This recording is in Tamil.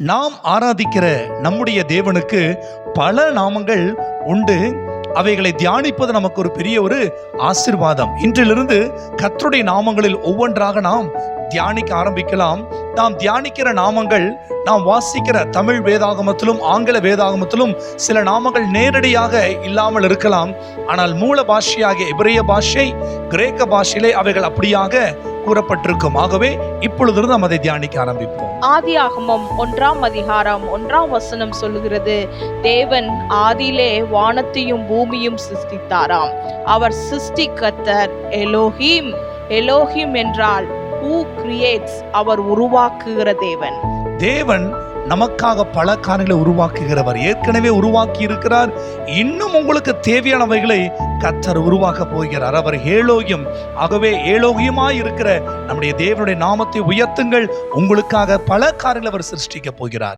நாம் ஆராதிக்கிற நம்முடைய தேவனுக்கு பல நாமங்கள் உண்டு. அவைகளை தியானிப்பது நமக்கு ஒரு பெரிய ஒரு ஆசிர்வாதம். இன்றிலிருந்து கத்தருடைய நாமங்களில் ஒவ்வொன்றாக நாம் தியானிக்க ஆரம்பிக்கலாம். நாம் தியானிக்கிற நாமங்கள் நாம் வாசிக்கிற தமிழ் வேதாகமத்திலும் ஆங்கில வேதாகமத்திலும் சில நாமங்கள் நேரடியாக இல்லாமல் இருக்கலாம். ஆனால் மூல பாஷையாகிய எபிரேய பாஷை கிரேக்க பாஷையிலே அவைகள் அப்படியாக கூறப்பட்டிருக்கும். ஆகவே இப்பொழுதிருந்து நாம் அதை தியானிக்க ஆரம்பிப்போம். ஆதியாகமம் ஒன்றாம் அதிகாரம் ஒன்றாம் வசனம் சொல்லுகிறது. தேவன் ஆதியிலே வானத்தையும் பூமியும் சிருஷ்டித்தாராம். அவர் சிருஷ்டிக்கத்தர் எலோஹிம். எலோஹிம் என்றால் ஹூ கிரியேட்ஸ் அவர் உருவாக்குகிற தேவன். தேவன் நமக்காக பல காரியங்களை உருவாக்குகிறவர். ஏற்கனவே உருவாக்கி இருக்கிறார் இன்னும் உங்களுக்கு தேவையானவைகளை கத்தர் உருவாக்க போகிறார். அவர் ஏலோகியம் ஆகவே ஏலோகியமாய் இருக்கிற நம்முடைய தேவனுடைய நாமத்தை உயர்த்துங்கள். உங்களுக்காக பல காரியங்களை அவர் சிருஷ்டிக்க போகிறார்.